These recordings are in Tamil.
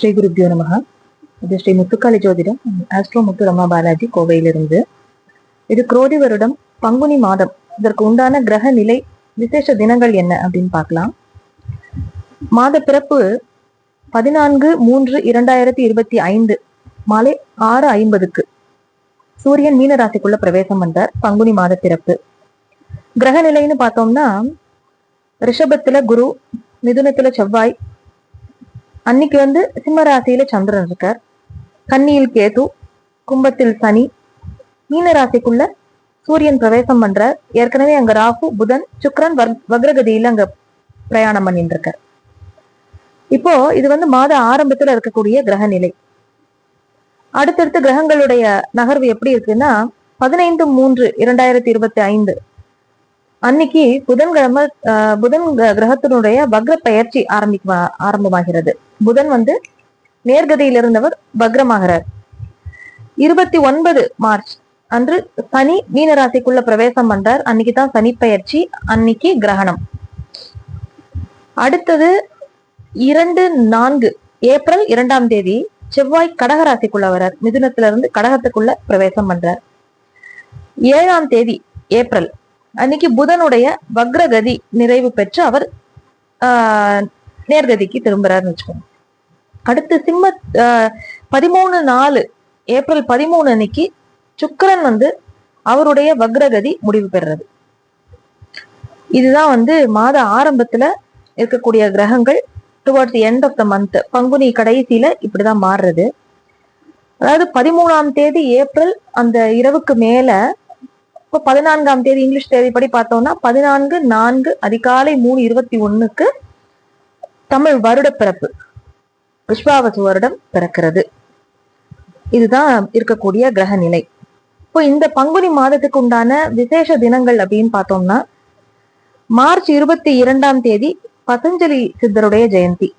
ஸ்ரீ குருப்யோ நமகா இது ஸ்ரீ முத்துக்காளி ஜோதிடம் ஆஸ்ட்ரோ முத்து ரமா பாலாஜி கோவையிலிருந்து. இது குரோதி வருடம் பங்குனி மாதம். இதற்கு உண்டான கிரக நிலை விசேஷ தினங்கள் என்ன அப்படின்னு பார்க்கலாம். மாத பிறப்பு பதினான்கு மூன்று இரண்டாயிரத்தி இருபத்தி ஐந்து மாலை ஆறு ஐம்பதுக்கு. சூரியன் மீன ராசிக்குள்ள பிரவேசம் வந்தார் பங்குனி மாத பிறப்பு. கிரக நிலைன்னு பார்த்தோம்னா ரிஷபத்துல குரு மிதுனத்துல செவ்வாய் அன்னைக்கு வந்து சிம்ம ராசியில சந்திரன் இருக்கார். கன்னியில் கேது கும்பத்தில் சனி. மீன ராசிக்குள்ள சூரியன் பிரவேசம் பண்றார். ஏற்கனவே அங்க ராகு புதன் சுக்ரன் வர்- வக்ரகதியில அங்க பிரயாணம் பண்ணிட்டு இருக்கார் இப்போ இது வந்து மாத ஆரம்பத்துல இருக்கக்கூடிய கிரக நிலை. அடுத்தடுத்து கிரகங்களுடைய நகர்வு எப்படி இருக்குன்னா பதினைந்து மூன்று இரண்டாயிரத்தி இருபத்தி ஐந்து அன்னைக்கு புதன்கிழமை புதன் கிரகத்தினுடைய வக்ர பயிற்சி ஆரம்பிக்க ஆரம்பமாகிறது. புதன் வந்து நேர்கதியில் இருந்தவர் வக்ரமாகிறார். இருபத்தி ஒன்பது மார்ச் அன்று சனி மீனராசிக்குள்ள பிரவேசம் பண்றார். அன்னைக்கு தான் சனி பயிற்சி அன்னைக்கு கிரகணம். அடுத்தது இரண்டு நான்கு ஏப்ரல் இரண்டாம் தேதி செவ்வாய் கடகராசிக்குள்ள வரார். இருந்து கடகத்துக்குள்ள பிரவேசம் பண்றார். ஏழாம் தேதி ஏப்ரல் அன்னைக்கு புதனுடைய வக்ரகதி நிறைவு பெற்று அவர் ஆஹ், நேர்கதிக்கு திரும்புறாருன்னு வச்சுக்கோங்க. அடுத்து சிம்ம ஆஹ், பதிமூணு நாலு ஏப்ரல் பதிமூணு அன்னைக்கு சுக்கரன் வந்து அவருடைய வக்ரகதி முடிவு பெறுறது. இதுதான் வந்து மாத ஆரம்பத்துல இருக்கக்கூடிய கிரகங்கள் towards end of the month Panguni கடைசியில இப்படிதான் மாறுறது. அதாவது பதிமூணாம் தேதி ஏப்ரல் அந்த இரவுக்கு மேல இப்போ பதினான்காம் தேதி இங்கிலீஷ் தேதிப்படி பார்த்தோம்னா பதினான்கு நான்கு அதிகாலை மூணு இருபத்தி ஒண்ணுக்கு தமிழ் வருட பிறப்பு விஸ்வாவசு வருடம் பிறக்கிறது. இதுதான் இருக்கக்கூடிய கிரக நிலை. இப்போ இந்த பங்குனி மாதத்துக்கு உண்டான விசேஷ தினங்கள் அப்படின்னு பார்த்தோம்னா மார்ச் இருபத்தி இரண்டாம் தேதி பதஞ்சலி சித்தருடைய ஜெயந்தி.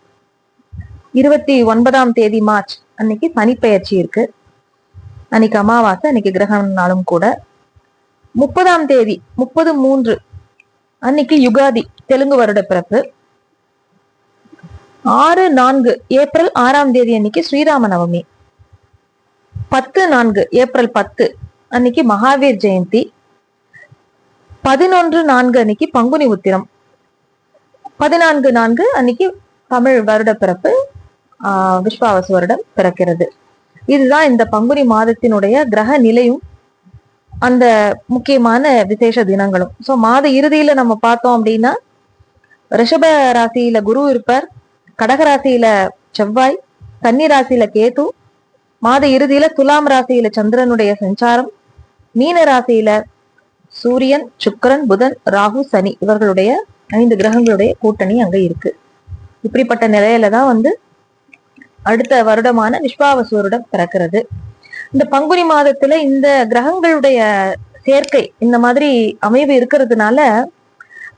இருபத்தி ஒன்பதாம் தேதி மார்ச் அன்னைக்கு சனிப்பெயர்ச்சி இருக்கு. அன்னைக்கு அமாவாசை அன்னைக்கு கிரகம்னாலும் நாளும் கூட முப்பதாம் தேதி முப்பது மூன்று அன்னைக்கு யுகாதி தெலுங்கு வருட பிறப்பு. ஆறு நான்கு ஏப்ரல் ஆறாம் தேதி அன்னைக்கு ஸ்ரீராம நவமி பத்து நான்கு ஏப்ரல் பத்து அன்னைக்கு மகாவீர் ஜெயந்தி. பதினொன்று நான்கு அன்னைக்கு பங்குனி உத்திரம். பதினான்கு நான்கு அன்னைக்கு தமிழ் வருட பிறப்பு ஆஹ் விஸ்வாவசு வருடம் பிறக்கிறது. இதுதான் இந்த பங்குனி மாதத்தினுடைய கிரக நிலையும். அந்த முக்கியமான விசேஷ தினங்களும். சோ மாத இறுதியில நம்ம பார்த்தோம் அப்படின்னா ரிஷப ராசியில குரு இருப்பார் கடக ராசியில செவ்வாய் கன்னி ராசியில கேது மாத இறுதியில துலாம் ராசியில சந்திரனுடைய சஞ்சாரம் மீன ராசியில சூரியன் சுக்கரன் புதன் ராகு சனி இவர்களுடைய ஐந்து கிரகங்களுடைய கூட்டணி அங்க இருக்கு. இப்படிப்பட்ட நிலையில தான் வந்து அடுத்த வருடமான விஸ்வாவசூருடன் பிறக்கிறது. இந்த பங்குனி மாதத்துல இந்த கிரகங்களுடைய சேர்க்கை இந்த மாதிரி அமைவு இருக்கிறதுனால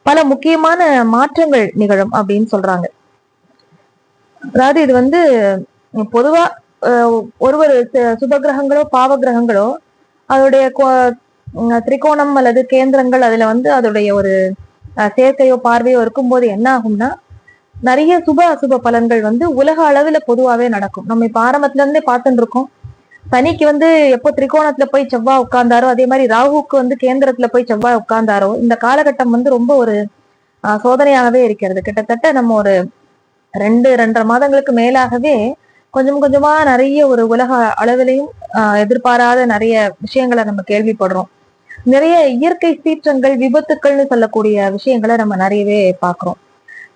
பல முக்கியமான மாற்றங்கள் நிகழும் அப்படின்னு சொல்றாங்க. அதாவது இது வந்து பொதுவா ஒருவர் ஒரு ஒரு சுப கிரகங்களோ பாவ கிரகங்களோ அதோடைய கோ- திரிகோணம் அல்லது கேந்திரங்கள் அதுல வந்து அதோடைய ஒரு சேர்க்கையோ பார்வையோ இருக்கும்போது என்ன ஆகும்னா நிறைய சுப அசுப பலன்கள் வந்து உலக அளவுல பொதுவாவே நடக்கும். நம்ம இப்ப ஆரம்பத்துல இருந்தே பார்த்துட்டு இருக்கோம். சனிக்கு வந்து எப்போ திரிகோணத்துல போய் செவ்வாய் உட்கார்ந்தாரோ அதே மாதிரி ராகுவுக்கு வந்து கேந்திரத்துல போய் செவ்வாய் உட்கார்ந்தாரோ இந்த காலகட்டம் வந்து ரொம்ப ஒரு ஆஹ், சோதனையாகவே இருக்கிறது. கிட்டத்தட்ட நம்ம ஒரு ரெண்டு ரெண்டரை மாதங்களுக்கு மேலாகவே கொஞ்சம் கொஞ்சமா நிறைய ஒரு உலக அளவிலையும் எதிர்பாராத நிறைய விஷயங்களை நம்ம கேள்விப்படுறோம். நிறைய இயற்கை சீற்றங்கள் விபத்துக்கள்னு சொல்லக்கூடிய விஷயங்களை நம்ம நிறையவே பார்க்கிறோம்.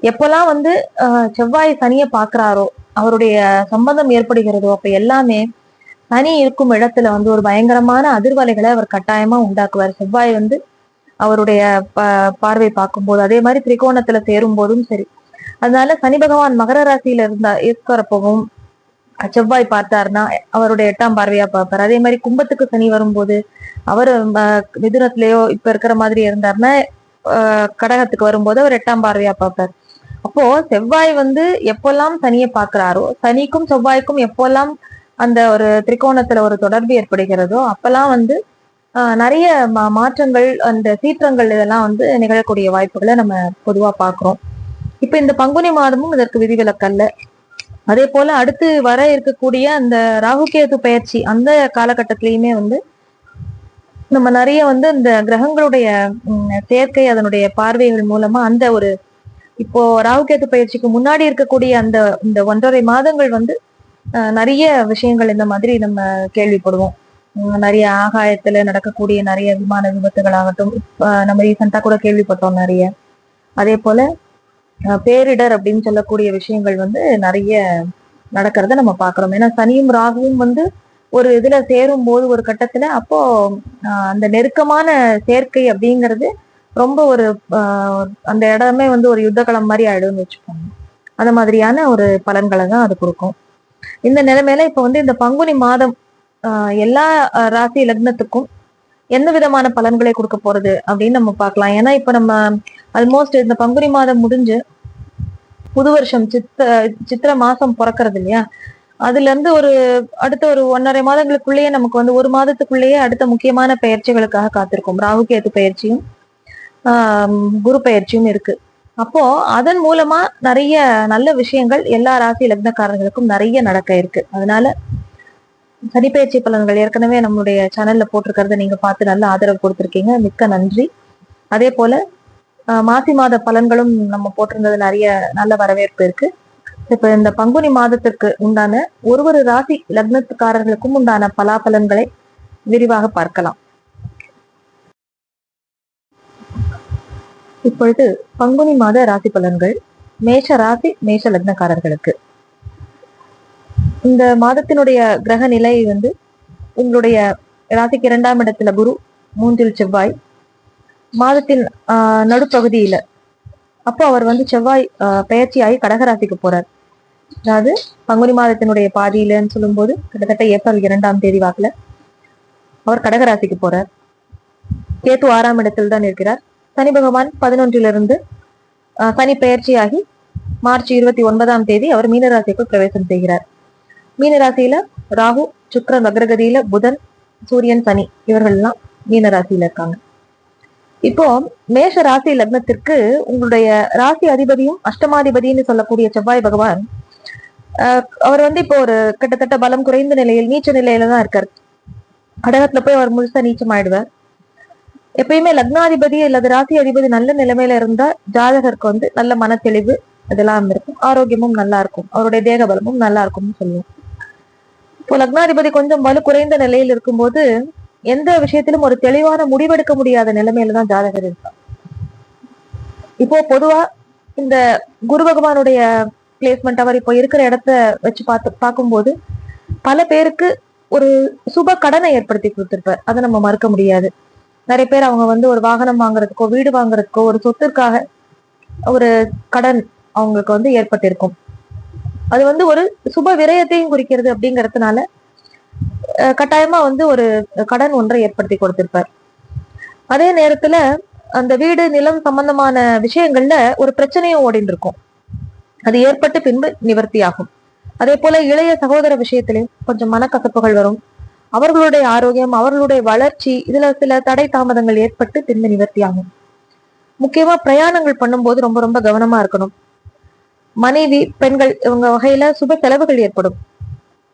எப்பெல்லாம் வந்து ஆஹ், செவ்வாய் சனியை பார்க்குறாரோ அவருடைய சம்பந்தம் ஏற்படுகிறதோ அப்ப எல்லாமே சனி இருக்கும் இடத்துல வந்து ஒரு பயங்கரமான அதிர்வலைகளை அவர் கட்டாயமா உண்டாக்குவார். செவ்வாய் வந்து அவருடைய ப- பார்வை பார்க்கும்போது அதே மாதிரி திரிகோணத்துல சேரும் போதும் சரி. அதனால சனி பகவான் மகர ராசியில இருந்தா இருக்கிறப்பவும் செவ்வாய் பார்த்தாருன்னா அவருடைய எட்டாம் பார்வையா பார்ப்பார். அதே மாதிரி கும்பத்துக்கு சனி வரும்போது அவர் மிதுனத்திலேயோ இப்ப இருக்கிற மாதிரி இருந்தாருன்னா ஆஹ் கடகத்துக்கு வரும்போது அவர் எட்டாம் பார்வையா பார்ப்பார். அப்போ செவ்வாய் வந்து எப்பெல்லாம் சனியை பாக்குறாரோ சனிக்கும் செவ்வாய்க்கும் எப்பெல்லாம் அந்த ஒரு திரிகோணத்துல ஒரு தொடர்பு ஏற்படுகிறதோ அப்பெல்லாம் வந்து ஆஹ் நிறைய மா- மாற்றங்கள் அந்த சீற்றங்கள் இதெல்லாம் வந்து நிகழக்கூடிய வாய்ப்புகளை நம்ம பொதுவா பாக்குறோம் இப்ப இந்த பங்குனி மாதமும் இதற்கு விதிவிலக்கல்ல. அதே போல அடுத்து வர இருக்கக்கூடிய அந்த ராகுகேது பயிற்சி அந்த காலகட்டத்திலயுமே வந்து நம்ம நிறைய வந்து இந்த கிரகங்களுடைய சேர்க்கை அதனுடைய பார்வைகள் மூலமா அந்த ஒரு இப்போ ராகுகேது பயிற்சிக்கு முன்னாடி இருக்கக்கூடிய அந்த இந்த ஒன்றரை மாதங்கள் வந்து நிறைய விஷயங்கள் இந்த மாதிரி நம்ம கேள்விப்படுவோம். நிறைய ஆகாயத்துல நடக்கக்கூடிய நிறைய விமான விபத்துகள் ஆகட்டும் நம்ம ரீசெண்டா கூட கேள்விப்பட்டோம் நிறைய. அதே போல பேரிடர் அப்படின்னு சொல்லக்கூடிய விஷயங்கள் வந்து நிறைய நடக்கிறத நம்ம பாக்குறோம் ஏன்னா சனியும் ராகுவும் வந்து ஒரு இதுல சேரும் போது ஒரு கட்டத்துல அப்போ அந்த நெருக்கமான சேர்க்கை அப்படிங்கிறது ரொம்ப ஒரு அந்த இடமே வந்து ஒரு யுத்தகளம் மாதிரி ஆயிடும்னு வச்சுக்கோங்க. அந்த மாதிரியான ஒரு பலன்களை தான் அது கொடுக்கும். இந்த நிலைமையில இப்ப வந்து இந்த பங்குனி மாதம் ஆஹ் எல்லா ராசி லக்னத்துக்கும் எந்த விதமான பலன்களை கொடுக்க போறது அப்படின்னு நம்ம பார்க்கலாம். ஏன்னா இப்ப நம்ம ஆல்மோஸ்ட் இந்த பங்குனி மாதம் முடிஞ்சு புது வருஷம் சித்த சித்திரை மாசம் பிறக்கிறது இல்லையா? அதுல இருந்து ஒரு அடுத்த ஒரு ஒன்னரை மாதங்களுக்குள்ளேயே நமக்கு வந்து ஒரு மாதத்துக்குள்ளேயே அடுத்த முக்கியமான பயிற்சிகளுக்காக காத்திருக்கும். ராகு பயிற்சியும் ஆஹ் குரு பயிற்சியும் இருக்கு. அப்போ அதன் மூலமா நிறைய நல்ல விஷயங்கள் எல்லா ராசி லக்னக்காரர்களுக்கும் நிறைய நடக்க இருக்கு. அதனால சனிப்பயிற்சி பலன்கள் ஏற்கனவே நம்மளுடைய சேனல்ல போட்டிருக்கிறத நீங்க பார்த்து நல்ல ஆதரவு கொடுத்துருக்கீங்க. மிக்க நன்றி. அதே போல மாசி மாத பலன்களும் நம்ம போட்டிருந்தது நிறைய நல்ல வரவேற்பு இருக்கு. இப்ப இந்த பங்குனி மாதத்திற்கு உண்டான ஒரு ஒரு ராசி லக்னத்துக்காரர்களுக்கும் உண்டான பலாபலன்களை விரிவாக பார்க்கலாம். இப்பொழுது பங்குனி மாத ராசி பலன்கள் மேஷ ராசி மேஷ லக்னக்காரர்களுக்கு. இந்த மாதத்தினுடைய கிரக நிலை வந்து உங்களுடைய ராசிக்கு இரண்டாம் இடத்துல குரு மூன்றில் செவ்வாய். மாதத்தின் நடுப்பகுதியில. அப்போ அவர் வந்து செவ்வாய் பயிற்சியாகி கடகராசிக்கு போறார். அதாவது பங்குனி மாதத்தினுடைய பாதியிலன்னு சொல்லும்போது கிட்டத்தட்ட ஏப்ரல் இரண்டாம் தேதி வாக்குல அவர் கடகராசிக்கு போறார். கேத்து ஆறாம் இடத்தில் தான் இருக்கிறார். சனி பகவான் பதினொன்றிலிருந்து சனி பெயர்ச்சியாகி மார்ச் இருபத்தி ஒன்பதாம் தேதி அவர் மீனராசிக்குள் பிரவேசம் செய்கிறார். மீனராசியில ராகு சுக்ரன் வக்ரகதியில புதன் சூரியன் சனி இவர்கள்லாம் மீனராசியில இருக்காங்க. இப்போ மேஷ ராசி லக்னத்திற்கு உங்களுடைய ராசி அதிபதியும் அஷ்டமாதிபதினு சொல்லக்கூடிய செவ்வாய் பகவான் அவர் வந்து இப்போ ஒரு கிட்டத்தட்ட பலம் குறைந்த நிலையில் நீச்ச நிலையில தான் இருக்கார். கடகத்துல போய் அவர் முழுசா நீச்சம் ஆயிடுவார் எப்பயுமே லக்னாதிபதி அல்லது ராசி அதிபதி நல்ல நிலைமையில இருந்தா ஜாதகருக்கு வந்து நல்ல மனத்தெளிவு இதெல்லாம் இருக்கும். ஆரோக்கியமும் நல்லா இருக்கும். அவருடைய தேக பலமும் நல்லா இருக்கும்னு சொல்லுவோம். இப்போ லக்னாதிபதி கொஞ்சம் வலு குறைந்த நிலையில் இருக்கும்போது எந்த விஷயத்திலும் ஒரு தெளிவான முடிவெடுக்க முடியாத நிலைமையில தான் ஜாதகர் இருக்கான் இப்போ பொதுவா இந்த குரு பகவானுடைய பிளேஸ்மெண்ட் அவர் இப்போ இருக்கிற இடத்த வச்சு பார்த்து பார்க்கும்போது பல பேருக்கு ஒரு சுப கடனை ஏற்படுத்தி கொடுத்துருப்பார். அதை நம்ம மறுக்க முடியாது. நிறைய பேர் அவங்க வந்து ஒரு வாகனம் வாங்குறதுக்கோ வீடு வாங்குறதுக்கோ ஒரு சொத்திற்காக ஒரு கடன் அவங்களுக்கு வந்து ஏற்பட்டிருக்கும். அது வந்து ஒரு சுப விரயத்தையும் குறிக்கிறது அப்படிங்கறதுனால அஹ், கட்டாயமா வந்து ஒரு கடன் ஒன்றை ஏற்படுத்தி கொடுத்திருப்பார். அதே நேரத்துல அந்த வீடு நிலம் சம்பந்தமான விஷயங்கள்ல ஒரு பிரச்சனையும் ஓடிட்டு இருக்கும் அது ஏற்பட்டு பின்பு நிவர்த்தி ஆகும் அதே போல இளைய சகோதர விஷயத்திலையும் கொஞ்சம் மனக்கசப்புகள் வரும். அவர்களுடைய ஆரோக்கியம் அவர்களுடைய வளர்ச்சி இதுல சில தடை தாமதங்கள் ஏற்பட்டு திரும்ப நிவர்த்தி ஆகும் முக்கியமா பிரயாணங்கள் பண்ணும்போது ரொம்ப ரொம்ப கவனமா இருக்கணும். மனைவி பெண்கள் இவங்க வகையில சுப செலவுகள் ஏற்படும்.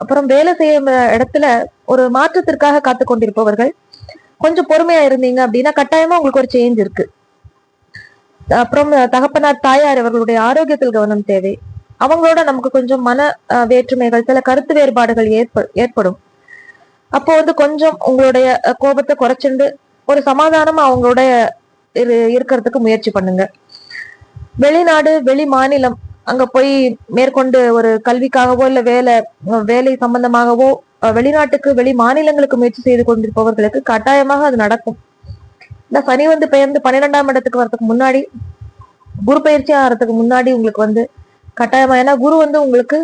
அப்புறம் வேலை செய்யும் இடத்துல ஒரு மாற்றத்திற்காக காத்து கொண்டிருப்பவர்கள் கொஞ்சம் பொறுமையா இருந்தீங்க அப்படின்னா கட்டாயமா உங்களுக்கு ஒரு சேஞ்ச் இருக்கு. அப்புறம் தகப்பனார் தாயார் இவர்களுடைய ஆரோக்கியத்தில் கவனம் தேவை. அவங்களோட நமக்கு கொஞ்சம் மன அஹ், வேற்றுமைகள் சில கருத்து வேறுபாடுகள் ஏற்ப ஏற்படும். அப்போ வந்து கொஞ்சம் உங்களுடைய கோபத்தை குறைச்சிருந்து ஒரு சமாதானமா அவங்களுடைய இருக்கிறதுக்கு முயற்சி பண்ணுங்க. வெளிநாடு வெளி மாநிலம் அங்க போய் மேற்கொண்டு ஒரு கல்விக்காகவோ இல்ல வேலை வேலை சம்பந்தமாகவோ வெளிநாட்டுக்கு வெளி மாநிலங்களுக்கு முயற்சி செய்து கொண்டிருப்பவர்களுக்கு கட்டாயமாக அது நடக்கும். இந்த சனி வந்து பெயர்ந்து பன்னிரெண்டாம் இடத்துக்கு வரதுக்கு முன்னாடி குரு பயிற்சி ஆகிறதுக்கு முன்னாடி உங்களுக்கு வந்து கட்டாயமா ஏன்னா குரு வந்து உங்களுக்கு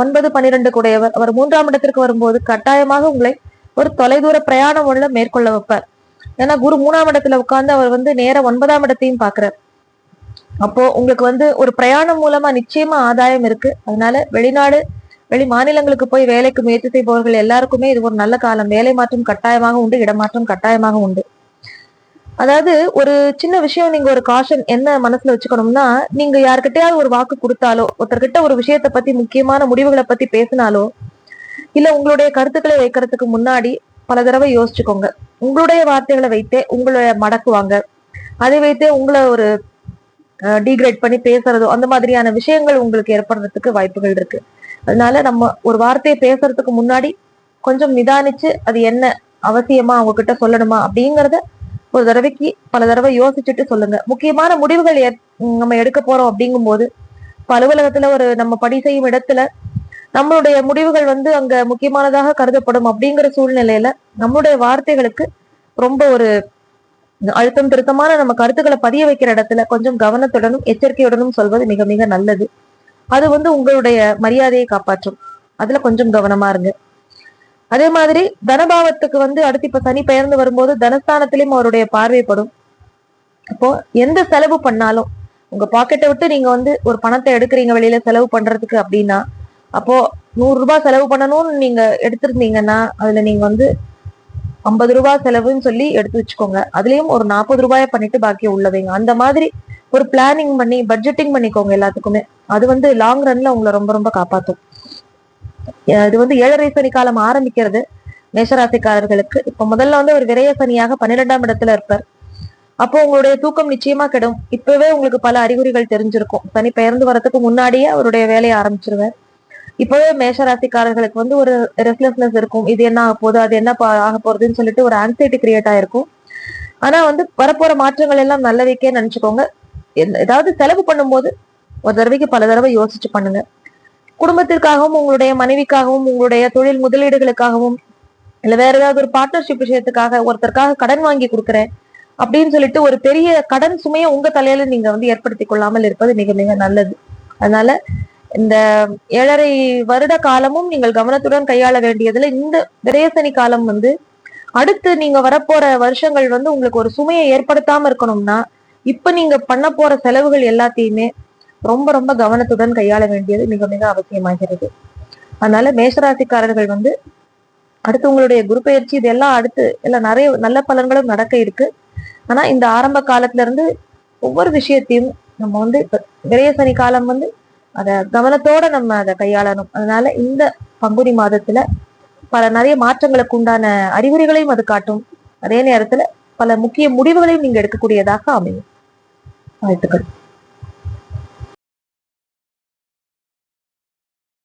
ஒன்பது பன்னிரெண்டு கூடையவர் அவர் மூன்றாம் இடத்திற்கு வரும்போது கட்டாயமாக உங்களை ஒரு தொலைதூர பிரயாணம் உள்ள மேற்கொள்ள வைப்பார். ஏன்னா குரு மூணாம் இடத்துல உட்கார்ந்து அவர் வந்து நேர ஒன்பதாம் இடத்தையும் பாக்குறார் அப்போ உங்களுக்கு வந்து ஒரு பிரயாணம் மூலமா நிச்சயமா ஆதாயம் இருக்கு. அதனால வெளிநாடு வெளி மாநிலங்களுக்கு போய் வேலைக்கு முயற்சி செய்பவர்கள் எல்லாருக்குமே இது ஒரு நல்ல காலம். வேலை மாற்றம் கட்டாயமாக உண்டு இடமாற்றம் கட்டாயமாக உண்டு. அதாவது ஒரு சின்ன விஷயம் நீங்க ஒரு காஷன் என்ன மனசுல வச்சுக்கணும்னா நீங்க யாருக்கிட்டயாவது ஒரு வாக்கு கொடுத்தாலோ ஒருத்தர்கிட்ட ஒரு விஷயத்த பத்தி முக்கியமான முடிவுகளை பத்தி பேசினாலோ இல்ல உங்களுடைய கருத்துக்களை வைக்கிறதுக்கு முன்னாடி பல தடவை யோசிச்சுக்கோங்க. உங்களுடைய வார்த்தைகளை வைத்தே உங்களை மடக்குவாங்க. அதை வைத்தே உங்களை ஒரு டீக்ரேட் பண்ணி பேசுறதோ அந்த மாதிரியான விஷயங்கள் உங்களுக்கு ஏற்படுறதுக்கு வாய்ப்புகள் இருக்கு. அதனால நம்ம ஒரு வார்த்தையை பேசுறதுக்கு முன்னாடி கொஞ்சம் நிதானிச்சு அது என்ன அவசியமா அவங்க கிட்ட சொல்லணுமா அப்படிங்கறத ஒரு தடவைக்கு பல தடவை யோசிச்சுட்டு சொல்லுங்க. முக்கியமான முடிவுகள் நம்ம எடுக்க போறோம் அப்படிங்கும்போது இப்ப அலுவலகத்துல ஒரு நம்ம பணி செய்யும் இடத்துல நம்மளுடைய முடிவுகள் வந்து அங்க முக்கியமானதாக கருதப்படும் அப்படிங்கிற சூழ்நிலையில நம்மளுடைய வார்த்தைகளுக்கு ரொம்ப ஒரு அழுத்தம் திருத்தமான நம்ம கருத்துக்களை பதிய வைக்கிற இடத்துல கொஞ்சம் கவனத்துடனும் எச்சரிக்கையுடனும் சொல்வது மிக மிக நல்லது. அது வந்து உங்களுடைய மரியாதையை காப்பாற்றும். அதுல கொஞ்சம் கவனமா இருங்க. அதே மாதிரி தனபாவத்துக்கு வந்து அடுத்து இப்ப சனி பெயர்ந்து வரும்போது தனஸ்தானத்திலையும் அவருடைய பார்வைப்படும் அப்போ எந்த செலவு பண்ணாலும் உங்க பாக்கெட்டை விட்டு நீங்க வந்து ஒரு பணத்தை எடுக்கிறீங்க வெளியில செலவு பண்றதுக்கு அப்படின்னா அப்போ நூறு ரூபாய் செலவு பண்ணணும்னு நீங்க எடுத்திருந்தீங்கன்னா அதுல நீங்க வந்து ஐம்பது ரூபாய் செலவுன்னு சொல்லி எடுத்து வச்சுக்கோங்க. அதுலயும் ஒரு நாற்பது ரூபாய பண்ணிட்டு பாக்கி உள்ளவைங்க அந்த மாதிரி ஒரு பிளானிங் பண்ணி பட்ஜெட்டிங் பண்ணிக்கோங்க எல்லாத்துக்குமே. அது வந்து லாங் ரன்ல உங்களை ரொம்ப ரொம்ப காப்பாத்தும். இது வந்து ஏழரை சனி காலம் ஆரம்பிக்கிறது மேஷராசிக்காரர்களுக்கு. இப்ப முதல்ல வந்து ஒரு விரைய சனியாக பன்னிரெண்டாம் இடத்துல இருப்பார். அப்போ உங்களுடைய தூக்கம் நிச்சயமா கெடும். இப்பவே உங்களுக்கு பல அறிகுறிகள் தெரிஞ்சிருக்கும். சனி பெயர்ந்து வரதுக்கு முன்னாடியே அவருடைய வேலையை ஆரம்பிச்சிருவார். இப்பவே மேஷராசிக்காரர்களுக்கு வந்து ஒரு ரெஸ்ட்லெஸ்னஸ் இருக்கும். இது என்ன ஆக போகுது அது என்ன பா- ஆக போறதுன்னு சொல்லிட்டு ஒரு ஆங்ஸைட்டி கிரியேட் ஆயிருக்கும். ஆனா வந்து வரப்போற மாற்றங்கள் எல்லாம் நல்லவைக்கே நினைச்சுக்கோங்க. எந்த- ஏதாவது செலவு பண்ணும்போது ஒரு தடவைக்கு பல தடவை யோசிச்சு பண்ணுங்க. குடும்பத்திற்காகவும் உங்களுடைய மனைவிக்காகவும் உங்களுடைய தொழில் முதலீடுகளுக்காகவும் இல்ல வேற ஏதாவது ஒரு பார்ட்னர்ஷிப் விஷயத்துக்காக ஒருத்தருக்காக கடன் வாங்கி கொடுக்குறேன் அப்படின்னு சொல்லிட்டு ஒரு பெரிய கடன் சுமையை உங்க தலையில நீங்க வந்து ஏற்படுத்தி கொள்ளாமல் இருப்பது மிக மிக நல்லது. அதனால இந்த ஏழரை வருட காலமும் நீங்கள் கவனத்துடன் கையாள வேண்டியதுல இந்த விரயசனி காலம் வந்து அடுத்து நீங்க வரப்போற வருஷங்கள் வந்து உங்களுக்கு ஒரு சுமையை ஏற்படுத்தாம இருக்கணும்னா இப்ப நீங்க பண்ண போற செலவுகள் எல்லாத்தையுமே ரொம்ப ரொம்ப கவனத்துடன் கையாள வேண்டியது மிக மிக அவசியமாகிறது. அதனால மேஷராசிக்காரர்கள் வந்து அடுத்து உங்களுடைய குரு பயிற்சி இதெல்லாம் அடுத்து எல்லாம் நிறைய நல்ல பலன்களும் நடக்க இருக்கு. ஆனா இந்த ஆரம்ப காலத்துல இருந்து ஒவ்வொரு விஷயத்தையும் நம்ம வந்து இப்ப விரயசனி காலம் வந்து அதை கவனத்தோட நம்ம அதை கையாளணும். அதனால இந்த பங்குனி மாதத்துல பல நிறைய மாற்றங்களுக்கு உண்டான அறிகுறிகளையும் அது காட்டும். அதே நேரத்துல பல முக்கிய முடிவுகளையும் நீங்க எடுக்கக்கூடியதாக அமையும். வாழ்த்துக்கள்.